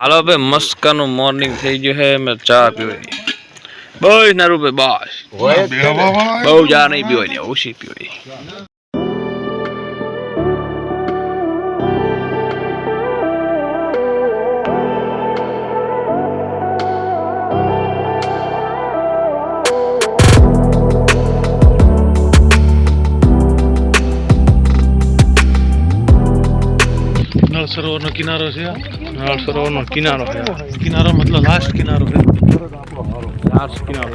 હાલો ભાઈ મસ્કાનું મોર્નિંગ થઈ ગયું છે મેં ચા પીવી બસ ના રૂપે બસ. બહુ ચા નહીં પીવાની ઓછી પીવી સરોવરનો કિનારો છે. નળ સરોવરનો કિનારો છે. કિનારો મતલબ લાસ્ટ કિનારો છે? લાસ્ટ કિનારો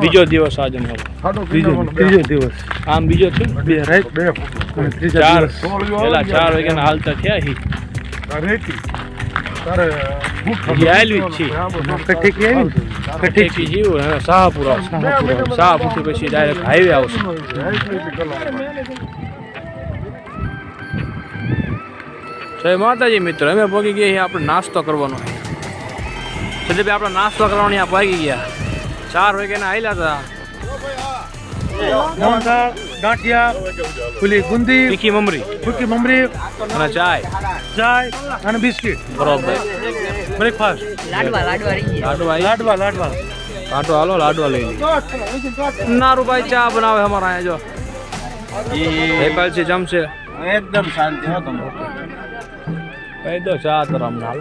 બીજો દિવસ આજે મારો બીજો ત્રીજો દિવસ. આમ બીજો છે બે રાઈટ બે. ચાર. પેલા ચાર વાગ્યાના હાલતા થયા હી. તારે આવેલી જ છે. ઠીક આવી કઠેકી જેવું હવે શાહપુર શાહપુર પછી ડાયરેક્ટ હાઈવે આવશે. જય માતાજી મિત્ર અમે પહોંચી ગયા છીએ આપણે નાસ્તો કરવાનો. એટલે ભાઈ આપણે નાસ્તો કરવાની આ પહોંચી ગયા. ચાર વાગ્યાના આવેલા હતા. ગાંઠિયા ફૂલી ગુંદી તીખી મમરી. ફૂકી મમરી અને ચાય. ચાય અને બિસ્કિટ. બરોબર. બ્રેકફાસ્ટ લાડવા લાડવા રહી ગયા લાડવા આવી? લાડવા લાડવા. કાંટો હાલો લાડવા લઈ લઈએ. નારુભાઈ ચા બનાવે અમારા અહીંયા જો. હેપાલ છે જમશે. એકદમ શાંતિ હો તમે. કહી દો ચા હાલ.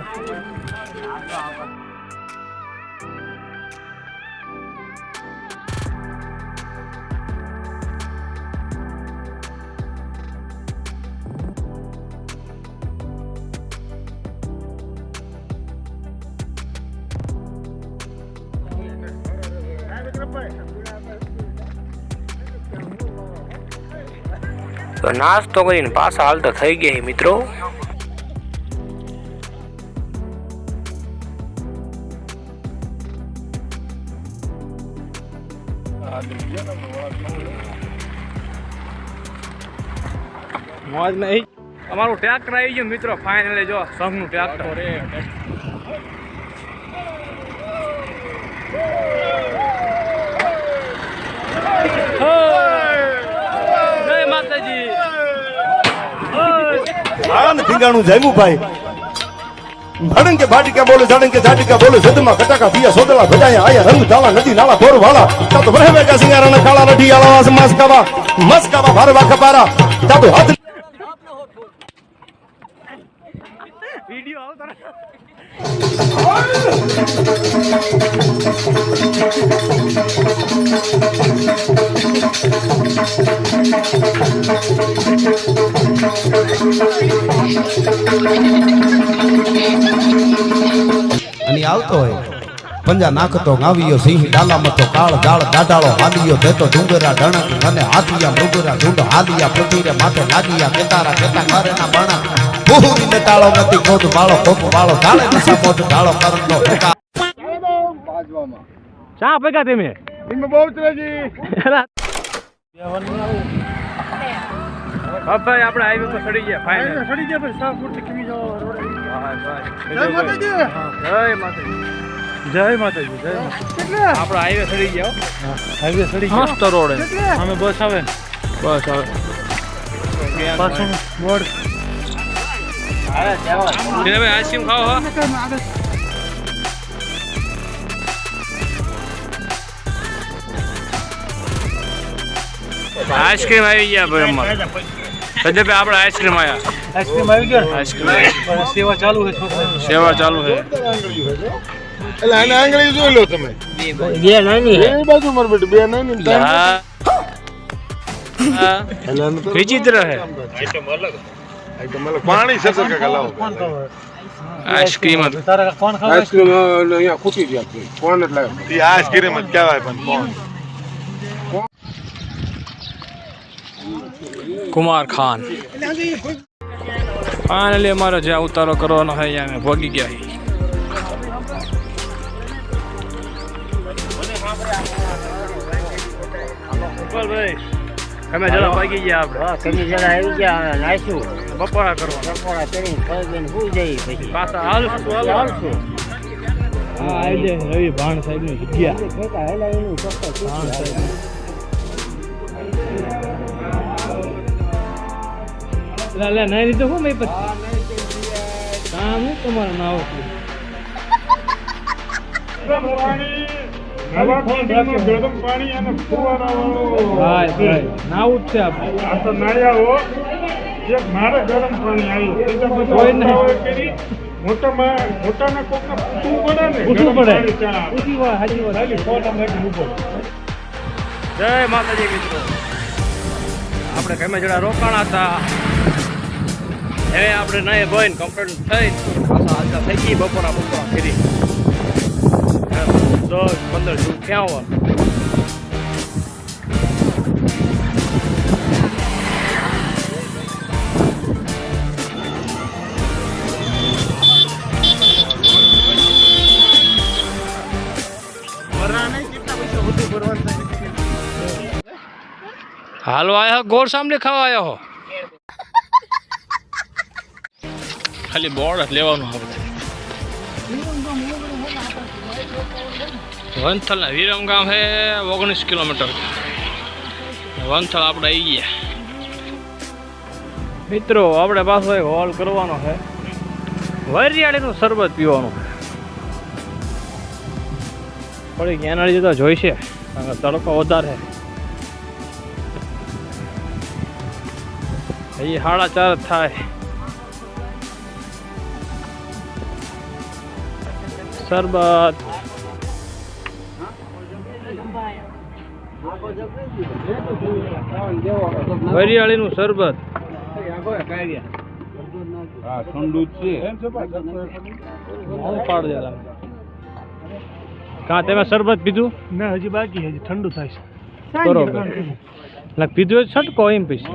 તો નાસ્તો કરીને પાછા હાલતા થઈ ગયા મિત્રો. મોજ નહીં અમારું ટ્રેક્ટર આવી ગયું મિત્રો ફાઇનલી જો સંઘનું ટ્રેક્ટર જય માતાજી આનંદ ઠીંગાણું જામ્યું ભાઈ. ભડંગ કે ભાટિકા બોલે જાડંગ કે જાટિકા બોલે સદમાં કટાકા પિયા સોદલા ભજાયા આયા રંગ ઝાલા નદી નાળા ભોર વાળા. તા તો વરહે મેકા સિંગારાના કાળા રઢી આલા વાસ માસકાવા મસ્કાવા ભરવા ખપારા. તા તો હાથ વિડિયો આવતો અને આવતો હોય. પંજા નાખતો ગાવિયો સિંહ ડાલા મતો કાળ જાળ દાડાળો હાલિયો દેતો ડુંગરા ડણક અને હાથિયા મૃગરા ઢૂંઢ હાલિયા પૃથ્વીરે માથે લાગિયા કેતારા કેતા કારેના બાણા બહુરી ને ટાળો નથી ખોટ વાળો કોપ વાળો ઢાળે નસા મોટ ઢાળો કરનો ઠેકા ચા ભેગા તમે? ભાઈ આપણે હાઈવે પર ચડી ગયા ફાઈનલ ચડી ગયા પછી સાફપુરથી કેવી જાઓ રોડે જય માતાજી. જય માતાજી. જય માતાજી જય માતાજી. આપણે હાઈવે ચડી ગયા હો. હાઈવે ગયા. મસ્ત રોડ અમે બસ આવે. બસ હવે પાછું બોર્ડ. ભાઈ આઈસ્ક્રીમ ખાઓ હો. આઈસ્ક્રીમ આવી? ગયા ભાઈ અમારે. સંજયભાઈ આપણે આઈસ્ક્રીમ આવ્યા આઈસ્ક્રીમ આવી ગયા? આઈસ્ક્રીમ. પણ સેવા ચાલુ છે છોકરા સેવા ચાલુ છે. એટલે આને આંગળી જોઈ લો તમે. બે નાની એ બાજુ માર બેટી બે નહીં હા. હા. વિચિત્ર છે. પાણી સતર કાકા લાવો. કોણ ખાવે? આઈસ્ક્રીમ જ. તારા કોણ ખાવે? આઈસ્ક્રીમ અહીંયા ખૂટી ગયા કોણ એટલે એ આઈસ્ક્રીમ જ કહેવાય પણ કોણ? કુમાર ખાન. ફાઇનલી અમારે જ્યાં ઉતારો કરવાનો હોય ત્યાં અમે ભોગી ગયા ભાઈ તમે જરા ભાગી ગયા આપણે. તમે જરા આવી ગયા નાખ્યું બપોરા કરવા બપોરા કરી પછી. પાછા હાલશું હાલો હા આવી જાય રવિ ભાણ સાહેબની જગ્યા ભાણ સાહેબ. લે ના લીધો હું મેં પછી? કામ હું તમારું નાવ નાવું જ છે આપણે. મોટામાં કોકને પૂછવું પડે ને પૂછવું પડે. ચા. પૂછી વાત હાજી વાત. ખાલી ઊભો. જય માતાજી મિત્રો. આપણે ગમે જણા રોકાણા હતા. હવે આપણે નહીં ભાઈ કમ્પ્લીટ થઈ. પાછા હાલતા થઈ ગઈ બપોરા બપોરા ફેરી. દસ પંદર જેવું ક્યાં હાલો, આયા ગોળ સાંભળી ખાવા આવ્યા ખાલી બોર્ડ જ લેવાનું વંથલ વંથલના વિરમ ગામ છે ઓગણીસ કિલોમીટર. વંથલ આપણે આવી ગયા. મિત્રો, આપણે પાછો એક હોલ કરવાનો છે. વરિયાળીનું શરબત પીવાનું થોડીક એનર્જી તો જોઈશે, કારણ કે તડકો વધારે એ સાડા ચાર થાય. શરબત. વરિયાળીનું શરબત. ઠંડુ છે. પાડ કાં તમે શરબત પીધું? ના હજી બાકી હજી ઠંડુ થાય છે. બરોબર. એટલે પીધું છટકો એમ પછી.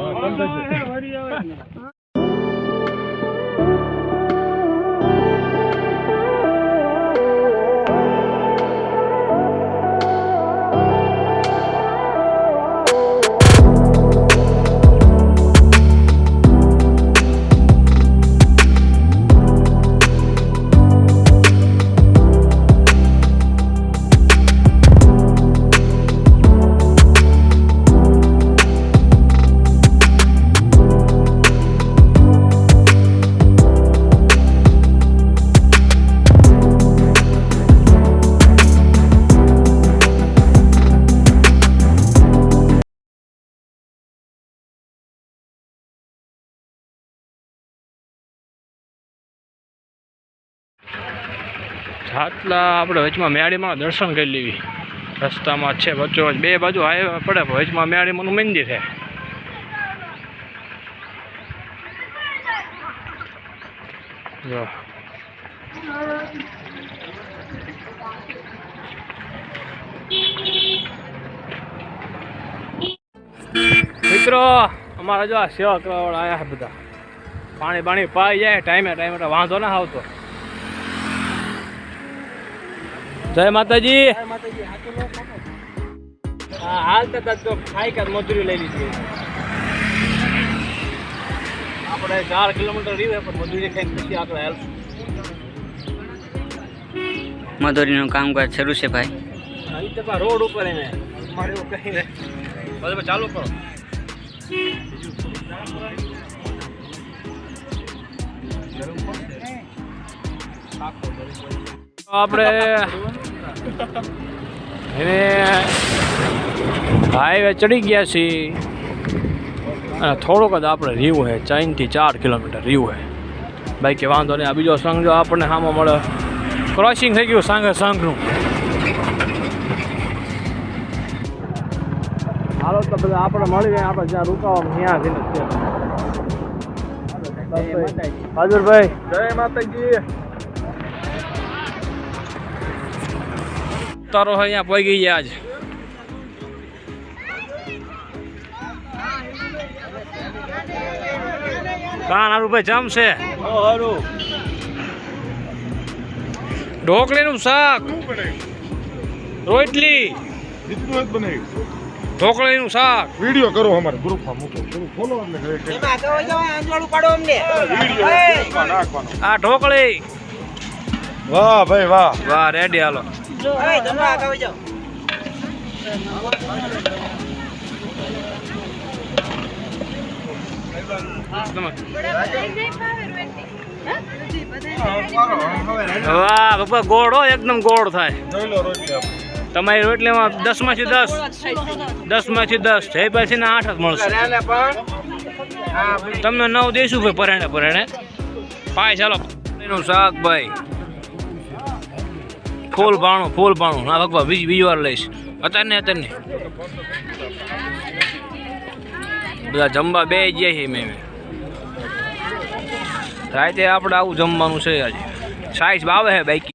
આટલા આપણે વચમાં મેળીમાં દર્શન કરી લેવી. રસ્તામાં છે વચ્ચો બે બાજુ હાઈવે પડે વચમાં મેળીમાનું મંદિર છે. મિત્રો, અમારા જો આ સેવા કરવાવાળા આવ્યા બધા. પાણી પાણી પાઈ જાય, ટાઈમે ટાઈમે વાંધો ના આવતો. જય માતાજી. હા હાલ તો ખાઈ કાત મજૂરી લઈ લીધી. આપણે ચાર કિલોમીટર રીવે પણ મજૂરી ખાઈ પછી આપણે હેલ્પ મધુરીનું કામકાજ શરૂ છે ભાઈ. અહીં તો રોડ ઉપર એને. મારે એવું કહીને. પછી ચાલુ કરો. આપણે એને હાઈવે ચડી ગયા છીએ. અને થોડોક જ આપણે રીવું છે ચાઈનથી ચાર કિલોમીટર રીવું છે કે વાંધો નહીં આ બીજો સંઘ જો આપણને સામો મળે. ક્રોસિંગ થઈ ગયું સાંઘે સંઘનું. હાલો તો બધા આપણે મળી ગયા આપણે જ્યાં રોકાવાનું ત્યાં જઈને ભાઈ. જય માતાજી. તારો અહીંયા પહોંચી ગયા આજ કાન હારું ભાઈ જમશે ઢોકળીનું શાક. રોટલી. ઢોકળીનું શાક. વીડિયો કરો અમારે ગ્રુપમાં મૂકો. આ ઢોકળી. વાહ ભાઈ વાહ. વાહ રેડી હાલો. તમે વાહ બાપા ગોળ હો એકદમ ગોળ થાય. તમારી રોટલીમાં દસમાંથી દસ. દસમાંથી દસ. જય પછી ને આઠ જ મળશે. તમને નવ દઈશું ભાઈ પરણે પરણે. પાય ચાલો. શાક ભાઈ ફૂલ પાણું ફૂલ પાણું ના ભગવા બીજી બીજી વાર લઈશ. અત્યાર ને અત્યારે ને. બધા જમવા બે ગયા છે મેં રાતે આપણે આવું જમવાનું છે આજે. સાઈઝ આવે છે બાઈક.